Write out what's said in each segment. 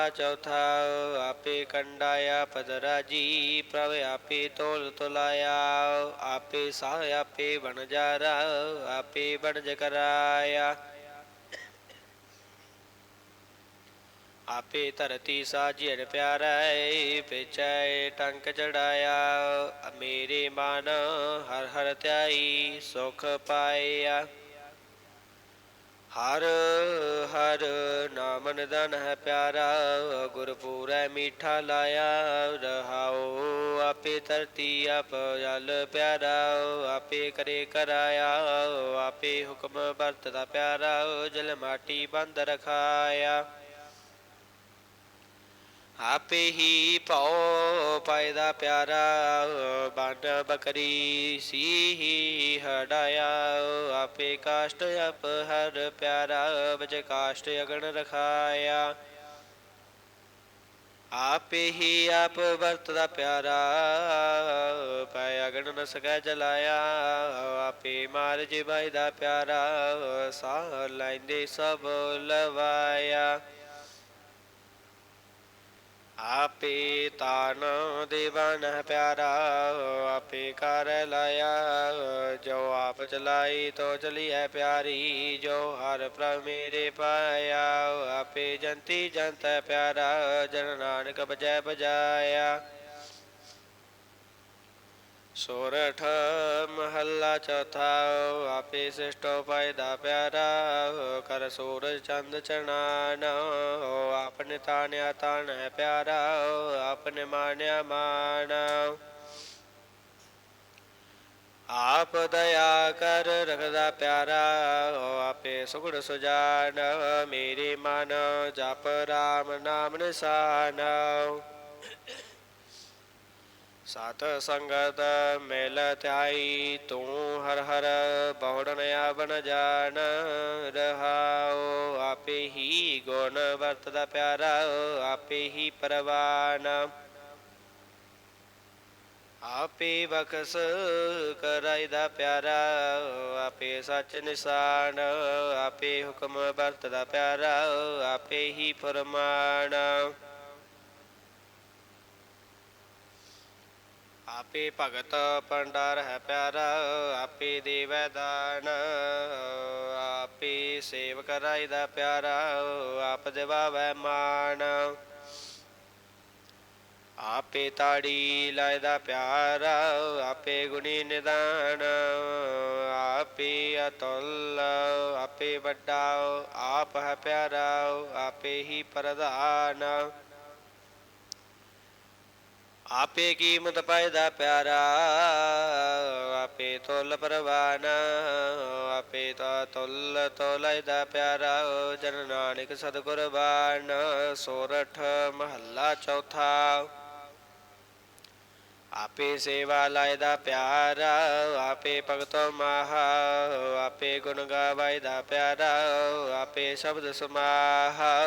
ਮਹੱਲਾ ਚੌਥਾ ਆਪੇ ਕੰਡਾਇਆ ਪਦਰਾਜੀ ਪ੍ਰਭ ਆਪੇ ਤੋਲ ਤੁਲਾਇਆ ਆਪੇ ਸਾਹ ਆਪੇ ਬਨਜਾਰਾ ਆਪੇ ਬਨਜ ਕਰਾਇਆ ਆਪੇ ਧਰਤੀ ਸਾਜੀਣ ਪਿਆਰੈ ਪਿਚੈ ਟੰਕ ਚੜਾਇਆ ਮੇਰੇ ਮਨ ਹਰ ਹਰ ਧਿਆਈ ਸੁਖ ਪਾਇਆ ਹਰ ਹਰ ਨਾਮ ਨਿਦਾਨ ਹੈ ਪਿਆਰਾ, ਗੁਰਪੂਰੈ ਮੀਠਾ ਲਾਇਆ ਰਹਾਓ, ਆਪੇ ਧਰਤੀ ਆਪ ਜਲ ਪਿਆਰਾ, ਆਪੇ ਕਰੇ ਕਰਾਇਆ, ਆਪੇ ਹੁਕਮ ਵਰਤਦਾ ਪਿਆਰਾ, ਜਲ ਮਾਟੀ ਬੰਦ ਰਖਾਇਆ। ਆਪੇ ਹੀ ਭਉ ਪਾਇਦਾ ਪਿਆਰਾ ਬਨ ਬਕਰੀ ਸੀਹੀ ਹੜਾਇਆ। ਆਪੇ ਕਾਸ਼ਟ ਅਪ ਹਰ ਪਿਆਰਾ ਬਚ ਕਾਸ਼ਟ ਅਗਣ ਰਖਾਇਆ। ਆਪੇ ਹੀ ਆਪ ਵਰਤ ਦਾ ਪਿਆਰਾ, ਪੈ ਅਗਣ ਨ ਸਕੈ ਜਲਾਇਆ। ਆਪੇ ਮਾਰ ਜਿਵਾਈ ਦਾ ਪਿਆਰਾ, ਸਾਹ ਲੈਂਦੇ ਸਭ ਲਵਾਇਆ। ਆਪੇ ਤਾਨ ਦੇਵਨ ਪਿਆਰਾ, ਆਪੇ ਕਰ ਲਾਇਆ। ਜੋ ਆਪ ਚਲਾਈ, ਤੋ ਚਲੀ ਹੈ ਪਿਆਰੀ, ਜੋ ਹਰ ਪ੍ਰਭ ਮੇਰੇ ਪਾਇਆ। ਆਪੇ ਜੰਤੀ ਜੰਤ ਪਿਆਰਾ, ਜਨ ਨਾਨਕ ਬਜੈ ਬਜਾਇਆ। ਸੋਰਠ ਮਹੱਲਾ ਚੌਥਾ ਆਪੇ ਸਿਸ਼ਟੋ ਪਾਇਦਾ ਪਿਆਰਾ ਕਰ ਸੂਰਜ ਚੰਦ ਚਣਾਨ ਆਪਨੇ ਤਾਨਿਆ ਤਾਨ ਹੈ ਪਿਆਰਾ ਆਪਨੇ ਮਾਨਿਆ ਮਾਨ ਆਪ ਦਇਆ ਕਰ ਰਖਦਾ ਪਿਆਰਾ ਆਪੇ ਸੁਗੜ ਸੁਜਾਨ ਮੇਰੇ ਮਨ ਜਪ ਰਾਮ ਨਾਮ ਨਿਸ਼ਾਨ ਸਤ ਸੰਗਤ ਮਿਲ ਧਿਆਈ ਤੂੰ ਹਰ ਹਰ ਬਹੁੜਨ ਆਵਣ ਜਾਣ ਰਹਾਓ ਆਪੇ ਹੀ ਗੁਣ ਵਰਤਦਾ ਪਿਆਰਾ ਆਪੇ ਹੀ ਪਰਵਾਨ ਆਪੇ ਬਖਸ ਕਰਾਇਦਾ ਪਿਆਰਾ ਆਪੇ ਸੱਚ ਨਿਸ਼ਾਨ ਆਪੇ ਹੁਕਮ ਵਰਤਦਾ ਪਿਆਰਾ ਆਪੇ ਹੀ ਫਰਮਾਨ ਆਪੇ ਭਗਤ ਭੰਡਾਰ ਹੈ ਪਿਆਰਾ, ਆਪੇ ਦੇਵੈ ਦਾਨ, ਆਪੇ ਸੇਵ ਰਾਈ ਦਾ ਪਿਆਰਾ, ਆਪ ਦਿਵਾਵੈ ਮਾਨ ਆਪੇ ਤਾੜੀ ਲਾਇਦਾ ਪਿਆਰਾ, ਆਪੇ ਗੁਣੀ ਨਿਦਾਨ, ਆਪੇ ਅਤੁੱਲ, ਆਪੇ ਵੱਡਾ, ਆਪ ਹੈ ਪਿਆਰਾ, ਆਪੇ ਹੀ ਪ੍ਰਧਾਨ। ਆਪੇ ਕੀਮਤ ਪਾਇਦਾ ਪਿਆਰਾ, ਆਪੇ ਤੁਲ ਪਰਵਾਨ, ਆਪੇ ਤਾ ਤੁਲ ਤੋਲੈਦਾ ਪਿਆਰਾ, ਜਨ ਨਾਨਕ ਸਤਿਗੁਰ ਬਾਣ ਸੋਰਠ ਮਹੱਲਾ ਚੌਥਾ। ਆਪੇ ਸੇਵਾ ਲਾਇਦਾ ਪਿਆਰਾ, ਆਪੇ ਭਗਤੋ ਮਹਾ, ਆਪੇ ਗੁਣ ਗਾਵਾਇਦਾ ਪਿਆਰਾ, ਆਪੇ ਸ਼ਬਦ ਸਮਾਹਾ।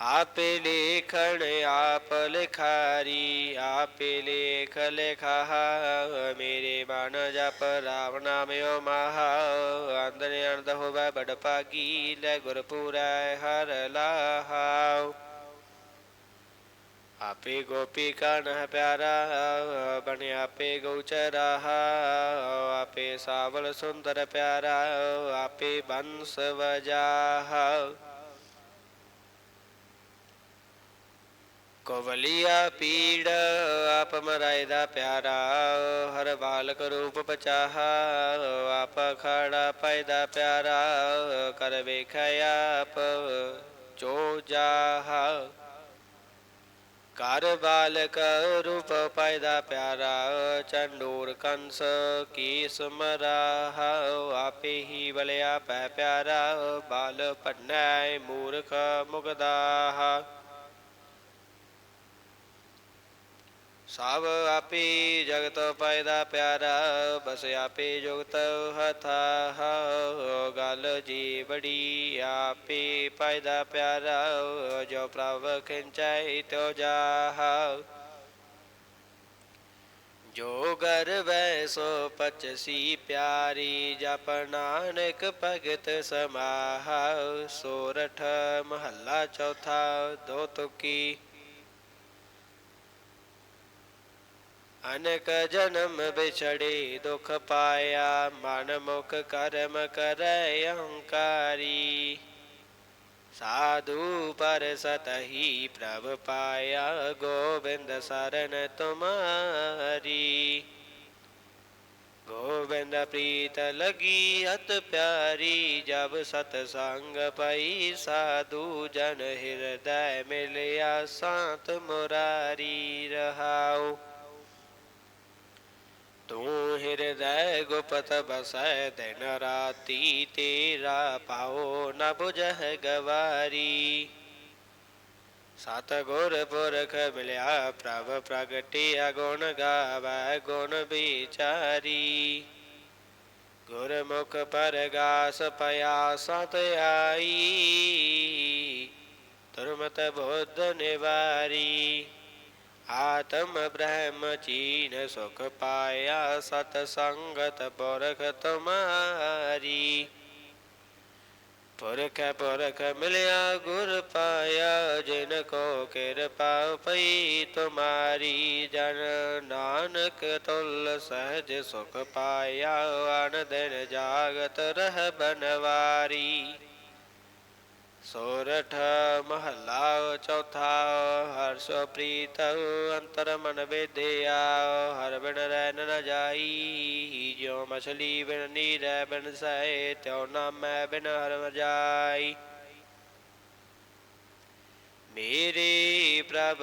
ਆਪੇ ਲੇਖਣ ਆਪ ਲਿਖਾਰੀ, ਆਪੇ ਲੇਖ ਲਿਖਾ ਮੇਰੇ ਮਨ ਜਪ ਰਾਮ ਨਾਮਿਓ ਮਹਾ, ਅੰਦਰ ਅਨੰਦ ਹੋਵੇ ਬੜ ਭਾਗੀ ਲੈ ਗੁਰਪੂਰੈ ਹਰ ਲਾਹਾਉ ਆਪੇ ਗੋਪੀ ਕਨ ਪਿਆਰਾ, ਬਣ ਆਪੇ ਗਉਚਰਾ ਆਪੇ ਸਾਵਲ ਸੁੰਦਰ ਪਿਆਰਾ, ਆਪੇ ਬੰਸ ਵਜਾਹਾ। ਕੋਵਲਿਆ ਪੀੜ, ਆਪ ਮਰਾਇ ਦਾ ਪਿਆਰਾ, ਹਰ ਬਾਲਕ ਰੂਪ ਪਚਾਹ, ਆਪ ਖੜਾ ਪੈਦਾ ਪਿਆਰਾ, ਕਰ ਵੇਖਿਆ ਆਪ ਜੋ ਜਾਹਾ। ਕਰ ਬਾਲਕ ਰੂਪ ਪੈਦਾ ਪਿਆਰਾ, ਚੰਡੂਰ ਕੰਸ ਕੀ ਸਮਰਾਹਾ, ਆਪੇ ਹੀ ਬਲਿਆ ਪੈ ਪਿਆਰਾ, ਬਾਲ ਪੰਨੈ ਮੂਰਖ ਮੁਗਦਾਹਾ। ਸਭ ਆਪੇ ਜਗਤ ਪੈਦਾ ਪਿਆਰਾ ਬਸ ਆਪੇ ਜੁਗਤ ਹਥਾ ਗਲ ਜੀ ਬੜੀ ਆਪੇ ਪੈਦਾ ਪਿਆਰਾ ਜੋ ਪ੍ਰਭ ਖਿੰਚੈ ਤਿਉ ਜਾਹ ਜੋ ਗਰਵੈ ਸੋ ਪਚਸੀ ਪਿਆਰੀ ਜਪ ਨਾਨਕ ਭਗਤ ਸਮਾਹਾ ਸੋਰਠ ਮਹੱਲਾ ਚੌਥਾ ਦੋ ਤੁਕੀ ਅਨਕ ਜਨਮ ਵਿਛੜੇ ਦੁਖ ਪਾਇਆ, ਮਨ ਮੁਖ ਕਰਮ ਕਰੈ ਅਹੰਕਾਰੀ। ਸਾਧੂ ਪਰ ਸਤਹੀ ਪ੍ਰਭ ਪਾਇਆ, ਗੋਬਿੰਦ ਸਰਨ ਤੁਮਾਰੀ। ਗੋਬਿੰਦ ਪ੍ਰੀਤ ਲਗੀ ਅਤ ਪਿਆਰੀ, ਜਬ ਸਤ ਸੰਗ ਪਈ, ਸਾਧੂ ਜਨ ਹਿਰਦੈ ਮਿਲਿਆ, ਸੰਤ ਮੁਰਾਰੀ ਰਹਾਉ। ਤੂੰ ਹਿਰਦੈ ਗੁਪਤ ਬਸੈ ਦਿਨ ਰਾਤੀ, ਤੇਰਾ ਪਾਉ ਨ 부ਜਹ ਗਵਾਰੀ। ਸਤ ਗੁਰ ਪੁਰਖ ਮਿਲਿਆ, ਪ੍ਰਭ ਪ੍ਰਗਟਿਆ ਗੁਣ ਗਾਵੈ ਗੁਣ ਵਿਚਾਰੀ। ਗੁਰਮੁਖ ਪਰਗਾਸ ਪਿਆ ਸਤ ਆਈ, ਤੁਰਮਤ ਬੁੱਧ ਨਿਵਾਰੀ। ਆਤਮ ਬ੍ਰਹਮ ਚੀਨ ਸੁਖ ਪਾਇਆ ਸਤ ਸੰਗਤ ਪੁਰਖ ਤੁਮਾਰੀ। ਪੁਰਖ ਪੁਰਖ ਮਿਲਿਆ ਗੁਰ ਪਾਇਆ, ਜਿਨ ਕੋ ਕਿਰਪਾ ਪਈ ਤੁਮਾਰੀ। ਜਨ ਨਾਨਕ ਤੁਲ ਸਹਿਜ ਸੁਖ ਪਾਇਆ ਅਨ ਦਿਨ ਜਾਗਤ ਰਹਿ ਬਨਵਾਰੀ। ਸੋਰਠ ਮਹੱਲਾ ਚੌਥਾ ਹਰਸ਼ ਪ੍ਰੀਤ ਅੰਤਰ ਮਨ ਵੇਦਿਆ ਹਰ ਬਿਨ ਰਹਿ ਨ ਜਾਈ ਜਿਉ ਮਛਲੀ ਬਿਨ ਨੀਰੈ ਬਿਨ ਸਹਿ ਤਿਉ ਨਾਮੈ ਬਿਨ ਹਰ ਜਾਈ ਮੇਰੇ ਪ੍ਰਭ,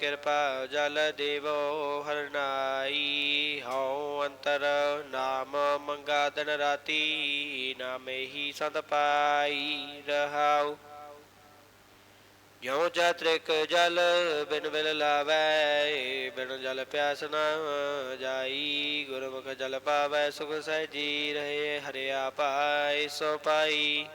ਕਿਰਪਾ ਜਲ ਦੇਵੋ ਹਰਨਾਈ ਹਉ ਅੰਤਰ ਨਾਮ ਮੰਗਾ ਦਿਨ ਰਾਤੀ, ਨਾਮੇ ਹੀ ਸੰਤ ਪਾਈ ਰਹਾਉ। ਜਿਉ ਚਾਤ੍ਰਿਕ ਜਲ ਬਿਨ ਬਿਲ ਲਾਵੈ, ਬਿਨ ਜਲ ਪਿਆਸ ਨਾ ਜਾਈ। ਗੁਰਮੁਖ ਜਲ ਪਾਵੈ, ਸੁਖ ਸਹਿਜੀ ਰਹੇ, ਹਰਿਆ ਪਾਈ ਸੋ ਪਾਈ।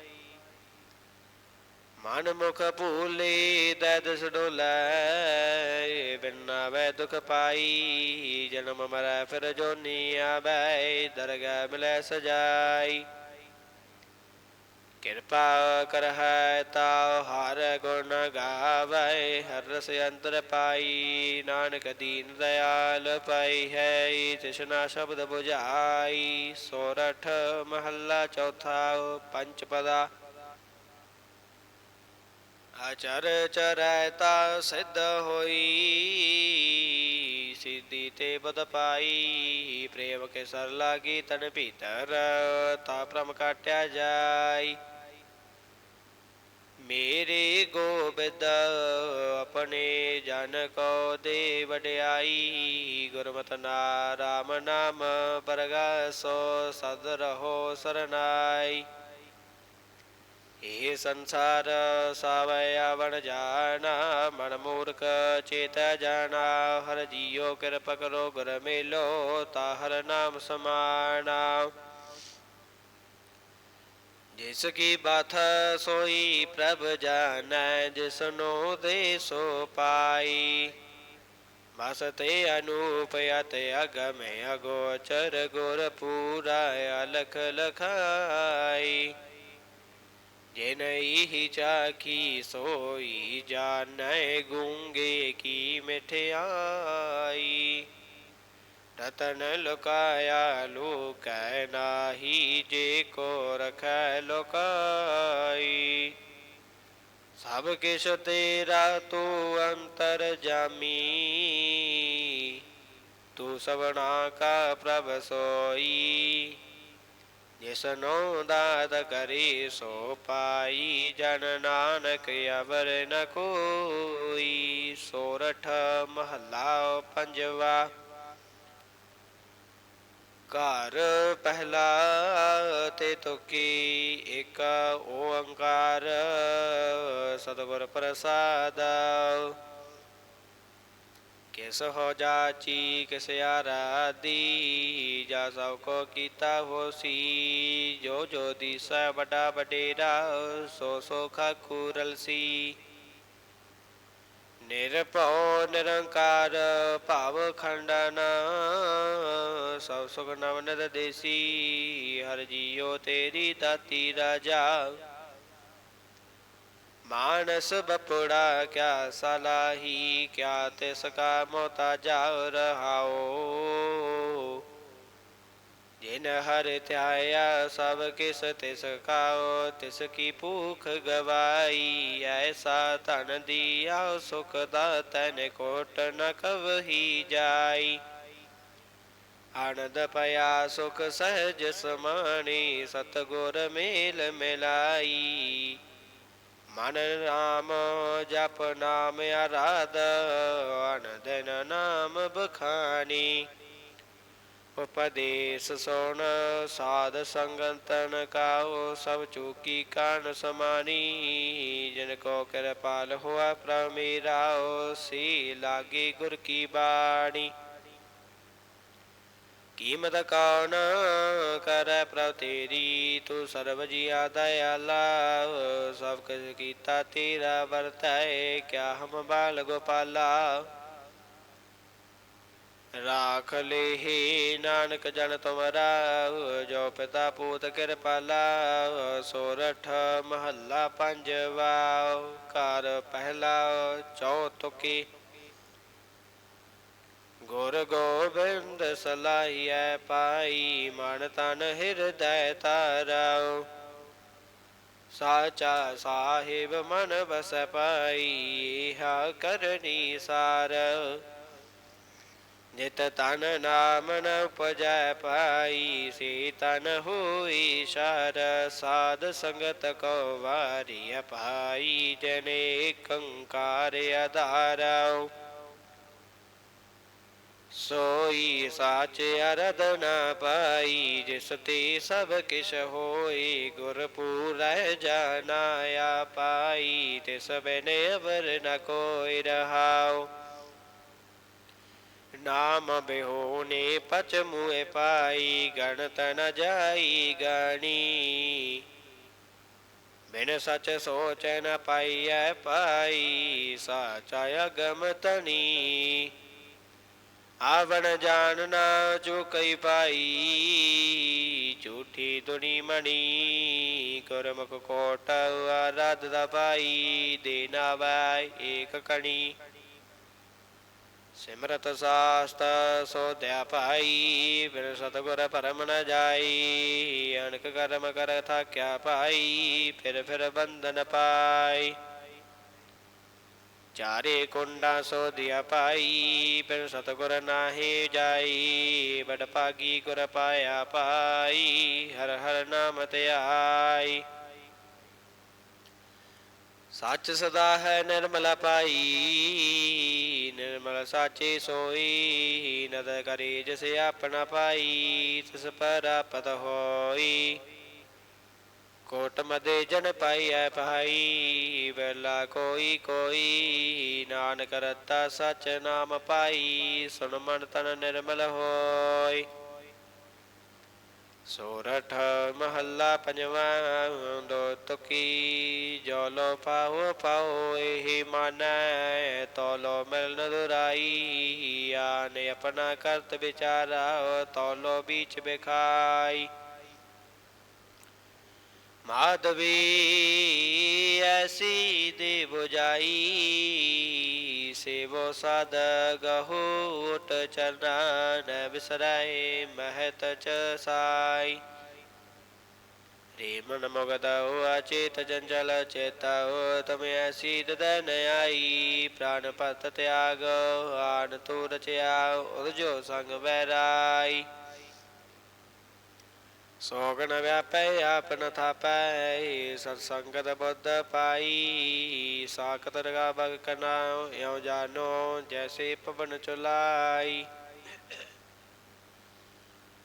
ਮਨ ਮੁਖ ਭੂਲੇ ਦਦਸ ਡੋਲੇ ਬਿਨਾ ਵੈ ਦੁਖ ਪਾਈ, ਜਨਮ ਮਰੈ ਫਿਰ ਜੋਨੀ ਆਵੈ ਦਰਗਾਹ ਮਿਲੈ ਸਜਾਈ। ਕਿਰਪਾ ਕਰ ਹੈ ਤਾ ਹਰ ਗੁਣ ਗਾਵੈ, ਹਰ ਰਸ ਅੰਤਰ ਪਾਈ, ਨਾਨਕ ਦੀਨ ਦਇਆਲ ਪਾਈ ਹੈ ਤਿਸਨਾ ਸ਼ਬਦ 부ਝਾਈ ਸੋਰਠ ਮਹੱਲਾ ਚੌਥਾ ਪੰਚ ਪਦਾ ਆਚਰ ਚਰੈ ਤਾ ਸਿੱਧ ਹੋਈ, ਸਿੱਧੀ ਤੇ ਬਦ ਪਾਈ। ਪ੍ਰੇਮ ਕੇ ਸਰ ਲਾਗੀ ਤਨ ਭੀਤਰ, ਤਾ ਪ੍ਰਮ ਕਾਟਿਆ ਜਾਈ। ਮੇਰੇ ਗੋਬਿੰਦ, ਆਪਣੇ ਜਨ ਕੋ ਦੇ ਵਡਿਆਈ। ਗੁਰਮਤਿ ਨਾਮ ਨਾਮ ਪਰਗਾਸੋ ਸਦ ਰਹੋ ਸਰਨਾਈ। ਇਹ ਸੰਸਾਰ ਸਾਵੈ ਆਵਣ ਜਾਣਾ ਮਨ ਮੂਰਖ ਚੇਤ ਜਾਣਾ ਹਰ ਜੀਉ ਕਿਰਪ ਕਰੋ ਗੁਰ ਮੇਲੋ ਤਾ ਹਰ ਨਾਮ ਸਮਾਣਾ ਜਿਸ ਕੀ ਬਾਤ ਸੋਈ ਪ੍ਰਭ ਜਾਣੈ ਜਿਸਨੋ ਦੇ ਸੋ ਪਾਈ ਬਸ ਅਨੂਪ ਅਤ ਅਗਮ ਅਗੋਚਰ ਗੁਰ ਪੂਰਾ ਅਲਖ ਲਖਾਈ ਜਿਨ ਚਾਖੀ ਸੋਈ ਜਾਣੈ ਗੁੰਗੇ ਕੀ ਮਿਠਿਆਈ। ਰਤਨ ਲੁਕਾਇਆ ਲੁਕੈ ਨਾਹੀ ਜੇ ਕੋ ਰਖੈ ਲੁਕਾਈ। ਸਭ ਕਿਛ ਤੇਰਾ ਤੂੰ ਅੰਤਰ ਜਾਮੀ। ਤੂੰ ਸਭਨਾ ਕਾ ਪ੍ਰਭ ਸੋਈ। ਜਿਸ ਜਿਸਨੋ ਦਾਤ ਕਰੀ ਸੋ ਪਾਈ, ਜਨ ਨਾਨਕ ਅਵਰ ਨ ਕੋਈ। ਸੋਰਠ ਮਹੱਲਾ ਪੰਜਵਾ। ਘਰ ਪਹਿਲਾ ਤੇ ਤੁਕੀ, ਇੱਕ ਓੰਕਾਰ ਸਤਿਗੁਰ ਪ੍ਰਸਾਦ। ਕਿਸ ਹੋ ਜਾਚੀ ਕਿਸ ਆਰਾਦੀ ਜਾ ਸਭ ਕੋ ਕੀਤਾ ਹੋਸੀ ਜੋ ਜੋ ਦੀਸੈ ਵੱਡਾ ਵਡੇਰਾ, ਸੋ ਸੋ ਖਾਕੂ ਰਲਸੀ ਨਿਰਭਉ ਨਿਰੰਕਾਰ ਭਾਵ ਖੰਡਨ, ਸਭ ਸੁਖ ਨਵਨਦ ਦੇਸੀ ਹਰ ਜੀਉ ਤੇਰੀ ਦਾਤੀ ਰਾਜਾ। ਮਾਨਸ ਬਪੜਾ ਕਿਆ ਸਲਾਹੀ, ਕਿਆ ਤਿਸ ਕਾ ਮੋਤਾਜਾ ਰਹਾਓ ਜਿਨ ਹਰ ਧਿਆਇਆ ਸਭ ਕਿਸ ਤਿਸ ਕਾਓ ਤਿਸ ਕੀ ਭੂਖ ਗਵਾਈ, ਐਸਾ ਧਨ ਦੀਆ ਸੁਖ ਦਾਤਨ ਕੋਟ ਨ ਕਵਹੀ ਜਾਈ। ਆਨੰਦ ਪਿਆ ਸੁਖ ਸਹਿਜ ਸਮਾਣੀ, ਸਤਗੁਰ ਮੇਲ ਮਿਲਾਈ। ਮਨ ਨਾਮ ਜਪ ਨਾਮ ਆਰਾਧ ਅਨੰਦਨ ਨਾਮ ਬਖਾਨੀ। ਉਪਦੇਸ ਸੁਣ, ਸਾਧ ਸੰਗਤਨ ਕਾਓ, ਸਭ ਚੂਕੀ ਕਾਨ ਸਮਾਨੀ। ਜਿਨ ਕੋ ਕਿਰਪਾਲ ਹੋਆ ਪ੍ਰਭ ਮੇਰਾਓ ਸੀ ਲਾਗੇ ਗੁਰ ਕੀ ਬਾਣੀ। ਕੀਮਤ ਕੌਣ ਕਰ? ਪ੍ਰਭ ਤੇਰੀ, ਤੂੰ ਸਰਬ ਜੀਆ ਦਇਆਲਾ, ਸਭ ਕੁਛ ਕੀਤਾ ਤੇਰਾ ਵਰਤੈ, ਕਿਆ ਹਮ ਬਾਲ ਗੋਪਾਲਾ। ਰਾਖ ਲੇਹੀ ਨਾਨਕ ਜਨ ਤੁਮਰਾ, ਜੋ ਪਿਤਾ ਪੂਤ ਕਿਰਪਾਲਾ, ਸੋਰਠ ਮਹੱਲਾ ਪੰਜਵਾ, ਘਰ ਪਹਿਲਾ ਚੌਤੁਕੀ ਗੁਰ ਗੋਬਿੰਦ ਸਲਾਹੀਐ ਪਾਈ ਮਨ ਤਨ ਹਿਰਦੈ ਤਾਰਾਉ ਸਾਚਾ ਸਾਹਿਬ ਮਨ ਬਸ ਪਾਈ ਹਾ ਕਰਨੀ ਸਾਰ। ਨਿਤ ਤਨ ਨਾਮ ਨ ਉਪਜੈ ਪਾਈ, ਸੇ ਤਨ ਹੋਈ ਸ਼ਰ। ਸਾਧ ਸੰਗਤ ਕੋ ਵਾਰੀ ਪਾਈ ਜਨੇ ਕੰਕਾਰ ਆਧਾਰਉ ਸੋਈ ਸਾਚ ਅਰਦਨ ਪਾਈ, ਜਿਸ ਤੇ ਸਭ ਕਿਛ ਹੋਈ ਗੁਰ ਪੂਰੈ ਜਾਣਾਇਆ ਪਾਈ, ਤਿਸ ਬਿਨ ਅਵਰ ਨ ਕੋਈ ਰਹਾਉ। ਨਾਮ ਬਿਹੋਨੇ ਪਚ ਮੂਏ ਪਾਈ, ਗਣਤ ਨ ਜਾਈ ਗਾਣੀ। ਬਿਨ ਸਚ ਸੋਚ ਨ ਪਾਈਐ ਪਾਈ, ਸਾਚਾ ਅਗਮ ਤਨੀ ਆਵਣ ਜਾਣ ਨਾ ਜੋ ਕਈ ਪਾਈ ਝੂਠੀ ਦੁਨੀ ਮਣੀ ਕਰਮਕ ਕੋਟ ਆਰਾਧ ਦਾ ਪਾਈ ਦੇਨਾ ਵੈ ਏਕ ਕਣੀ। ਸਿਮਰਤ ਸਾਸਤ ਸੋਧਿਆ ਭਾਈ, ਫਿਰ ਸਤਗੁਰ ਪਰਮ ਨ ਜਾਈ ਅਨਕ ਕਰਮ ਕਰ ਥਾਕਿਆ ਭਾਈ, ਫਿਰ ਫਿਰ ਬੰਧਨ ਪਾਈ। ਚਾਰੇ ਕੁੰਡਾ ਸੋਧਿਆ ਪਾਈ ਬਿਨ ਸਤਗੁਰ ਨਾਹੀ ਜਾਈ ਬੜ ਭਾਗੀ ਗੁਰ ਪਾਇਆ ਪਾਈ, ਹਰ ਹਰ ਨਾਮ ਧਿਆਈ ਸੱਚ ਸਦਾ ਹੈ ਨਿਰਮਲ ਪਾਈ, ਨਿਰਮਲ ਸਾਚੇ ਸੋਈ, ਨਦ ਕਰੇ ਜਿਸ ਆਪਣਾ ਪਾਈ, ਤਿਸ ਪ੍ਰਾਪਤ ਹੋਈ। ਕੋਟ ਮਦੇ ਜਨ ਪਾਈਐ ਭਾਈ, ਵੇਲਾ ਕੋਈ ਕੋਈ। ਨਾਨਕ ਰਤਾ ਸਚ ਨਾਮ ਪਾਈ, ਸੁਣ ਮਨ ਤਨ ਨਿਰਮਲ ਹੋਈ। ਸੋਰਠ ਮਹੱਲਾ ਪੰਜਵਾ, ਦੋ ਤੁਕੀ ਜੋ ਲੋ ਪਾਉ ਪਾਉ, ਇਹ ਮਾਨੈ। ਤੋਲੋ ਮਿਲ ਦੁਰਾਈ, ਆਨੇ ਆਪਣਾ ਕਰਤ ਵਿਚਾਰਾ, ਤੋਲੋ बीच ਬਿਖਾਈ ਮਾਧਵੀ, ਐਸੀ ਦੇ 부ਜਾਈ, ਸੇਵੋ ਸਾਧ ਗਹੋਟ ਚਰਨ ਬਿਸਰਾਏ ਮਹਤ ਚ ਸਾਈ। ਰੇ ਮਨ ਮਗਦਉ ਅਚੇਤ ਜੰਜਲ ਚੇਤਾਉ, ਤਮ ਐਸੀ ਦਦਨ ਆਈ ਪ੍ਰਾਨ ਪਤ ਤਿਆਗ, ਆਨ ਤੂ ਰਚਿਆ ਉਰਜੋ ਸੰਗ ਬੈਰਾਈ ਸੋਗਨ ਵਿਆਪੈ, ਆਪਨ ਥਾਪੈ ਸਤ ਸੰਗਤ ਬੁੱਧ ਪਾਈ। ਸਾਖਤ ਰਗਾ ਬਗ ਕਨਾ, ਇਉ ਜਾਨੋ, ਜੈਸੇ ਪਵਨ ਚੁਲਾਈ।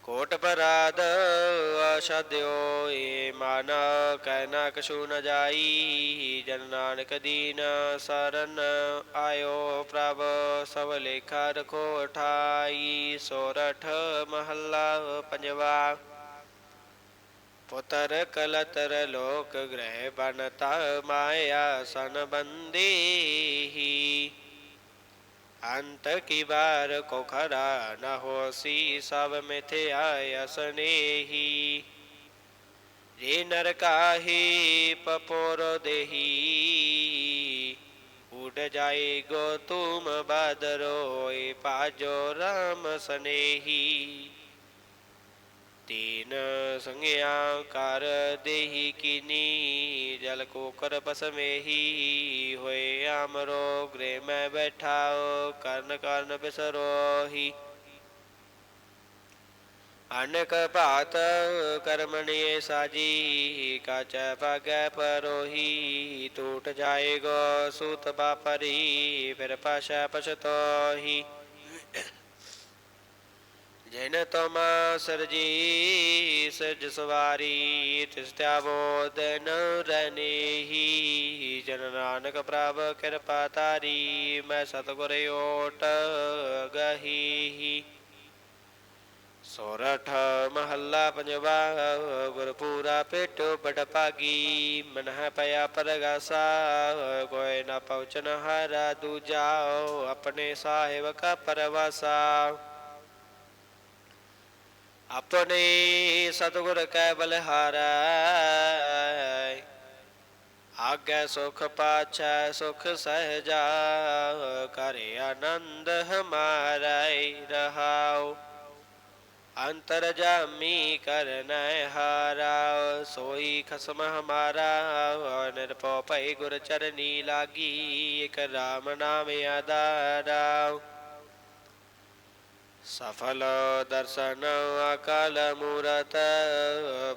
ਕੋਟ ਪਰਾਦ ਆਸ਼ਾਦਿਓ ਏ ਮਨ ਕਹਿਨਾ ਕਛੂ ਨ ਜਾਈ। ਜਨ ਨਾਨਕ ਦੀਨ ਸਰਨ ਆਇਓ ਪ੍ਰਭ, ਸਭ ਲੇਖਾ ਰਖੋ ਠਾਈ ਸੋਰਠ ਮਹੱਲਾ ਪੰਜਵਾ। ਪੁੱਤਰ ਕਲਤਰ ਲੋਕ ਗ੍ਰਹਿ ਬਨਤਾ ਮਾਇਆ ਸੰਬੰਦੀ ਅੰਤ ਕੀ ਵਾਰ ਕੋ ਖਰਾ ਨ ਹੋਸੀ ਸਭ ਮਿਥਿਆ ਅਸਨੇਹੀ ਜੇ ਨਰ ਕਾਹੀ ਪਪੋਰ ਦੇਹੀ, ਉਡ ਜਾਏ ਗੋ ਤੁਮ ਬਦਰੋਏ, ਪਾਜੋ ਰਾਮ ਸਨੇਹੀ। ਤੀਨ ਸੰਗਿਆ ਕਰ ਦੇਹੀ ਕੀਨੀ, ਜਲ ਕੋ ਕਰ ਬਸਮੇਹੀ ਹੋਏ ਅਮਰੋ ਗ੍ਰੇ ਮੈਂ ਬੈਠਾਓ, ਕਰਨ ਕਰਨ ਬਿਸਰੋਹੀ। ਅਨਕ ਭਾਤ ਕਰਮਣੀਏ ਸਾਜੀ, ਕਾਚ ਭਾਗੈ ਪਰੋਹੀ ਟੂਟ ਜਾਏਗੋ ਸੂਤ ਬਾਪਰੀ, ਫਿਰ ਪਾਸ਼ਾ ਪਛਤੋਹੀ। ਜਿਨ ਤੁਮ ਸਰਜੀ ਸਜ ਸਵਾਰੀ, ਤਿਸ ਤਿਆਵੋ ਦਿਨ ਰਨੇਹੀ ਜਨ ਨਾਨਕ ਪ੍ਰਭ ਕਿਰਪਾ ਤਾਰੀ ਮੈਂ ਸਤਿਗੁਰ ਓਟ ਗਹੀ ਸੋਰਠ ਮਹੱਲਾ ਪੰਜਵਾ, ਗੁਰਪੂਰਾ ਪੇਟੋ ਬੜ ਭਾਗੀ। ਮਨਹ ਪਿਆ ਪਰਗਾਸਾ, ਕੋਈ ਨਾ ਪਹੁੰਚਨ ਹਰਾ ਦੂਜਾਓ ਆਪਣੇ ਸਾਹਿਬ ਕਾ ਪਰਵਾਸਾ। ਆਪਣੇ ਸਤਿਗੁਰ ਕੈ ਬਲਹਾਰੈ। ਆਗੇ ਸੁਖ ਪਾਛੈ, ਸੁਖ ਸਹਜਾ ਕਰੇ ਆਨੰਦ ਹਮਾਰਾਇ ਰਹਾਉ। ਅੰਤਰ ਜਾਮੀ ਕਰਨੈ ਹਾਰਾ, ਸੋਈ ਖਸਮ ਹਮਾਰਾ, ਨਿਰਭਉ ਭਈ ਗੁਰ ਚਰਨੀ ਲਾਗੀ, ਇਕ ਰਾਮ ਨਾਮ ਆਧਾਰਾ। ਸਫਲ ਦਰਸ਼ਨ ਅਕਾਲ ਮੂਰਤ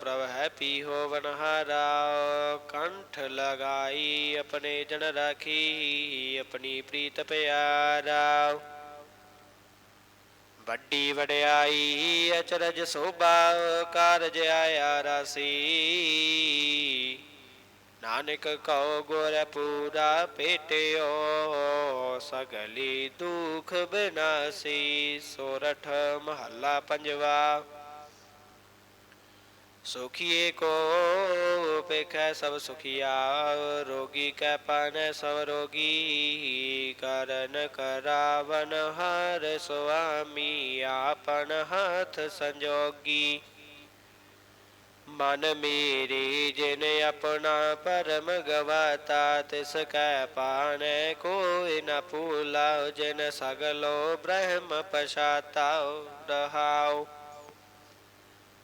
ਪ੍ਰਭ ਹੈਪੀ ਹੋਵਨ ਹਾਰਾ ਕੰਠ ਲਗਾਈ ਆਪਣੇ ਜਨ ਰਾਖੀ ਆਪਣੀ ਪ੍ਰੀਤ ਪਿਆਰਾ ਵੱਡੀ ਵਡਿਆਈ ਅਚਰਜ ਸੋਭਾ ਕਾਰਜ ਆਇਆ ਰਾਸੀ ਨਾਨਕ ਕਉ ਗੁਰ ਪੂਰਾ ਭੇਟਿਓ ਸਗਲੀ ਦੁਖ ਬਿਨਾਸੀ, ਸੋਰਠ ਮਹੱਲਾ ਪੰਜਵਾ। ਸੁਖੀਏ ਕੋ ਪੇਖੈ ਸਭ ਸੁਖੀਆ, ਰੋਗੀ ਕੈ ਪਾਨੈ ਸਭ ਰੋਗੀ, ਕਰਨ ਕਰਾਵਨ ਹਰ ਸੁਆਮੀ, ਆਪਨ ਹੱਥ ਸੰਜੋਗੀ। ਮਨ ਮੇਰੀ, ਜਿਨ ਆਪਣਾ ਪਰਮ ਗਵਾਤਾ, ਤਿਸ ਕੈ ਪਾਣੈ ਕੋਈ ਨ ਭੂਲਾ ਜਿਨ ਸਗਲੋ ਬ੍ਰਹਮ ਪਛਾਤਾਉ ਰਹਾਉ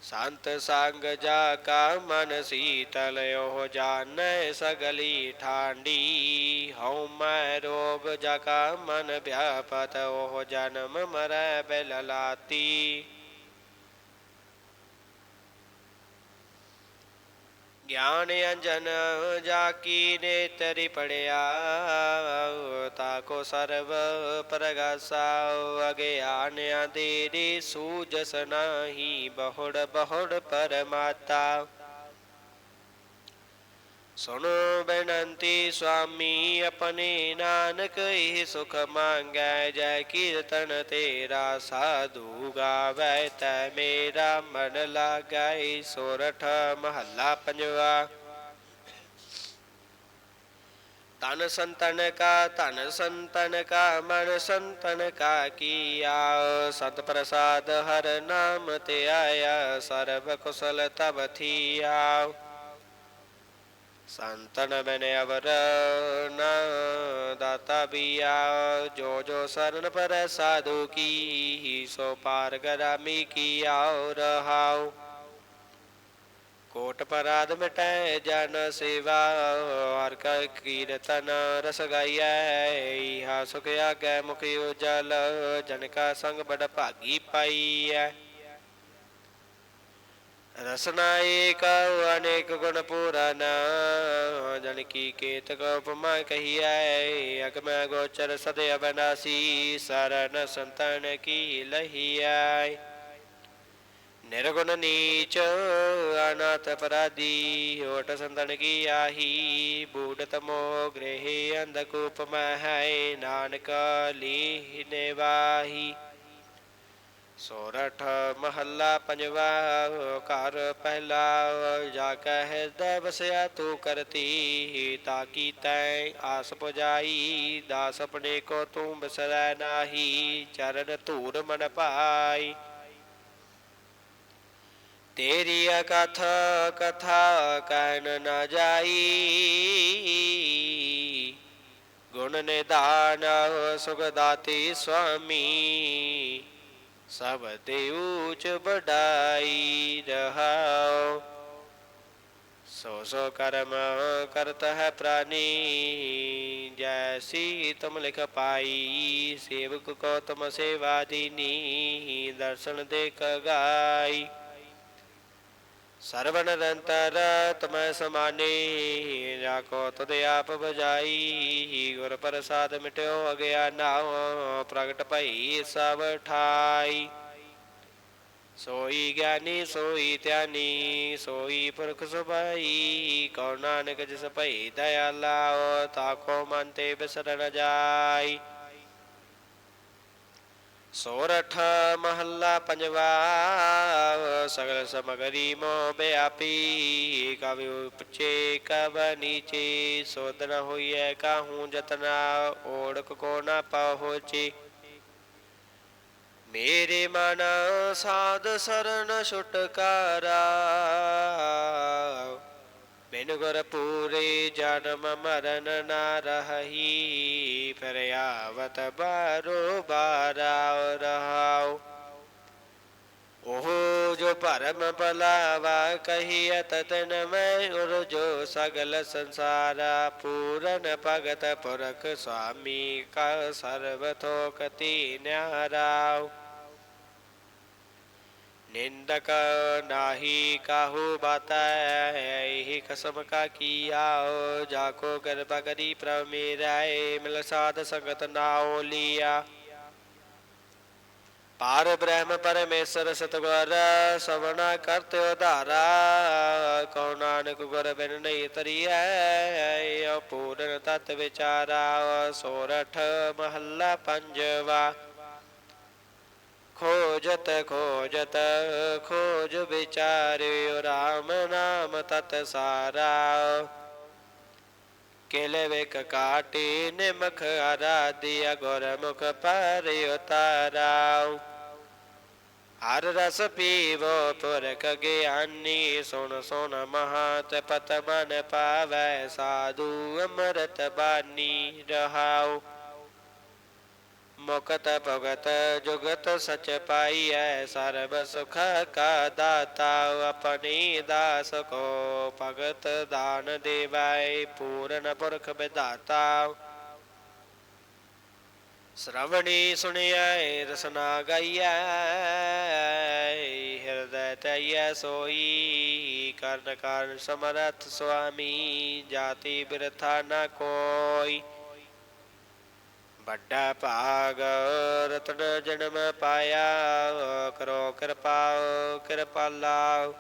ਸੰਤ ਸੰਗ ਜਾ ਕਾ ਮਨ ਸੀਤਲ, ਉਹ ਜਾਣੈ ਸਗਲੀ ਠਾਂਡੀ। ਹਉ ਮੈਂ ਰੋਗ ਜਾ ਕਾ ਮਨ ਵਿਆਪਤ, ਉਹ ਜਨਮ ਮਰੈ ਬਿਲਲਾਤੀ। ਗਿਆਨ ਅੰਜਨ ਜਾ ਕੀ ਨੇਤਰੀ ਪੜਿਆ ਤਾ ਕੋ ਸਰਬ ਪ੍ਰਗਾਸਾ ਅਗਿਆਨ ਅੰਧੇਰੀ ਸੂਜਸ ਨਾਹੀ, ਬਹੁੜ ਬਹੁੜ ਪਰਮਾਤਾ। ਸੁਣੋ ਬੇਨੰਤੀ ਸੁਆਮੀ, ਆਪਣੇ ਨਾਨਕ, ਇਹ ਸੁਖ ਮੰਗੈ, ਜੈ ਕੀਰਤਨ ਤੇਰਾ ਸਾਧੂ ਗਾਵੈ, ਤੈ ਮੇਰਾ ਮਨ ਲਾਗੈ, ਸੋਰਠ ਮਹੱਲਾ ਪੰਜਵਾ। ਤਨ ਸੰਤਨ ਕਾ, ਧਨ ਸੰਤਨ ਕਾ, ਮਨ ਸੰਤਨ ਕਾ ਕੀਆ, ਸਤ ਪ੍ਰਸਾਦ ਹਰ ਨਾਮ ਤੇ ਆਇਆ, ਸਰਬ ਕੁਸਲ ਤਬ ਥੀਆ। ਸੰਤਨ ਬਨ ਅਵਰ ਦਾਤਾ ਬੀਆ ਜੋ ਜੋ ਸਰਨ ਪਰ ਸਾਧੂ ਕੀ ਸੋ ਪਾਰ ਗਰਾਮੀ ਕੀ ਆਉ ਰਹਾਉ ਕੋਟ ਪਰਾਧ ਮਿਟੈ ਜਨ ਸੇਵਾ ਹਰ ਕਾ ਕੀਰਤਨ ਰਸ ਗਾਈਐ ਇਹਾ ਸੁਖ ਆਗੈ ਮੁਖ ਉਜਲ ਜਨ ਕਾ ਸੰਗ ਬੜ ਭਾਗੀ ਪਾਈਐ ਰਸਨਾ ਏਕ ਅਨੇਕ ਗੁਣ ਪੂਰਨ ਜਨ ਕੀ ਕੇਤਕ ਉਪਮਾ ਕਹੀਐ ਅਗਮੈ ਗੋਚਰ ਸਦੇ ਅਬਨਾਸੀ ਸਰਨ ਸੰਤਨ ਕੀ ਲਹੀਐ ਨਿਰਗੁਣ ਨੀਚ ਅਨਾਥ ਅਪਰਾਧੀ ਹੋਟ ਸੰਤਨ ਕੀ ਆਹੀ ਬੂੜਤ ਮੋ ਗ੍ਰਹਿ ਅੰਧਕੂਪ ਮਹਿ ਨਾਨਕ ਲੀਹ ਨਿਵਾਹੀ ਸੋਰਠ ਮਹੱਲਾ ਪੰਜਵਾ, ਘਰ ਪਹਿਲਾ, ਜਾ ਕੈ ਹਿਰਦੈ ਵਸਿਆ ਤੂੰ ਕਰਤੀ, ਤਾਕੀ ਤੈ ਆਸ ਪੁਜਾਈ, ਦਾਸ ਆਪਣੇ ਕੋ ਤੂੰ ਬਿਸਰੈ ਨਾਹੀ, ਚਰਨ ਧੂਰ ਮਨ ਪਾਈ। ਤੇਰੀ ਅਕਥ ਕਥਾ ਕਹਿਨ ਨਾ ਜਾਈ, ਗੁਣ ਨਿਦਾਨ ਸੁਖ ਦਾਤੀ ਸੁਆਮੀ। ਸਭ ਤੇ ਊਚ ਬੜਾਈ ਰਹਾਉ। ਸੋ ਸੋ ਕਰਮ ਕਰਤ ਹੈ ਪ੍ਰਾਨੀ, ਜੈਸੀ ਤੁਮ ਲਿਖ ਪਾਈ, ਸੇਵਕ ਕੋ ਤੁਮ ਸੇਵਾ ਦੀਨੀ, ਦਰਸ਼ਨ ਦੇਖ ਗਾਈ। ਸਰਵ ਨਿਰੰਤਰ ਤਮੈ ਸਮਾਨੇ ਰਾਖੋ ਤੁਧ ਆਪ ਬਜਾਈ ਗੁਰ ਪ੍ਰਸਾਦ ਮਿਟਿਓ ਅਗਿਆਨਾ ਪ੍ਰਗਟ ਭਈ ਸਭ ਠਾਈ। ਸੋਈ ਗਿਆਨੀ, ਸੋਈ ਧਿਆਨੀ, ਸੋਈ ਪੁਰਖ ਸੁਭਾਈ, ਕਉ ਨਾਨਕ ਜਿਸ ਭਈ ਦਇਆਲਾ ਤਾਕੋ ਮਨ ਤੇ ਬਿਸਰ ਜਾਈ। ਸੋਰਠ ਮਹੱਲਾ ਪੰਜਵਾ, ਸਗਲ ਸਮਗਰੀ ਮੋ ਬਿਆਪੀ, ਕਵਿ ਉਪਚੇ, ਕਵ ਨੀਚੇ ਸੋਦਨ ਹੋਈਐ ਕਾਹੂ ਜਤਨਾ ਓੜਕ ਕੋ ਨਾ ਪਹੁੰਚੇ। ਮੇਰੇ ਮਨ ਸਾਧ ਸਰਨ ਛੁਟਕਾਰਾ ਬਿਨ ਗੁਰ ਪੂਰੇ ਜਨਮ ਮਰਨ ਨਾ ਰਹੀ ਫਿਰ ਆਵਤ ਬਾਰੋ ਬਾਰਾ ਰਹਾਉ ਉਹ ਜੋ ਭਰਮ ਭਲਾਵਾ ਕਹੀਅਤ ਤਨ ਮੈਂ ਉਰ ਜੋ ਸਗਲ ਸੰਸਾਰਾ ਪੂਰਨ ਭਗਤ ਪੁਰਖ ਸੁਆਮੀ ਕਾ ਸਰਬ ਥੋਕਤੀ ਨਿਆਰਾਉ ਨਿੰਦਕ ਨਾਹੀ ਕਾਹੂ ਬਾਤੈ ਇਹੀ ਕਸਮ ਕਾ ਕੀਆਓ ਜਾਕੋ ਕਿਰਪਾ ਕਰੀ ਪ੍ਰਭ ਮੇਰਾਏ ਮਿਲ ਸਾਧ ਸੰਗਤ ਨਾਉ ਲੀਆ ਪਾਰ ਬ੍ਰਹਮ ਪਰਮੇਸ਼ਰ ਸਤਗੁਰ ਸਵਣਾ ਕਰਤੇ ਉਧਾਰਾ ਕਉ ਨਾਨਕ ਗੁਰ ਬਿਨ ਨਹੀਂ ਤਰੀਐ ਅਪੂਰਨ ਤਤ ਵਿਚਾਰਾ ਸੋਰਠ ਮਹੱਲਾ ਪੰਜਵਾ ਖੋਜਤ ਖੋਜਤ, ਖੋਜ ਵਿਚਾਰਿਓ RAM ਨਾਮ ਤਤ ਸਾਰਾ। ਕਿਲੇ ਵੇਕ ਕਾਟੀ, ਨਿਮਖ ਆਰਾਧਿਆ, ਗੁਰਮੁਖ ਪਰ ਉਤਾਰਾਉ ਹਰ ਰਸ ਪੀਵੋ ਪੁਰਖ ਗਿਆਨੀ, ਸੁਣ ਸੁਣ ਮਹਾਤ ਪਤ ਮਨ ਪਾਵੈ, ਸਾਧੂ ਅਮਰਤ ਬਾਨੀ ਰਹਾਉ। ਮੁਕਤ ਭਗਤ ਜੁਗਤ ਸਚ ਪਾਈਐ, ਸਰਬ ਸੁਖ ਕਾ ਦਾਤਾ, ਆਪਣੀ ਦਾਸ ਕੋ ਭਗਤ ਦਾਨ ਦੇਵੈ ਪੂਰਨ ਪੁਰਖ ਵਿਧਾਤਾ। ਸ਼ਰਵਣੀ ਸੁਣਿਐ, ਰਸਨਾ ਗਾਈਐ, ਹਿਰਦੈ ਤਈਐ ਸੋਈ, ਕਰਨ ਕਾਰਨ ਸਮਰਥ ਸੁਆਮੀ, ਜਾਤੀ ਬਿਰਥਾ ਨ ਕੋਈ। ਵੱਡਾ ਭਾਗ ਰਤਨ ਜਨਮ ਪਾਇਆ ਕਰੋ ਕਿਰਪਾ ਕਿਰਪਾਲਾ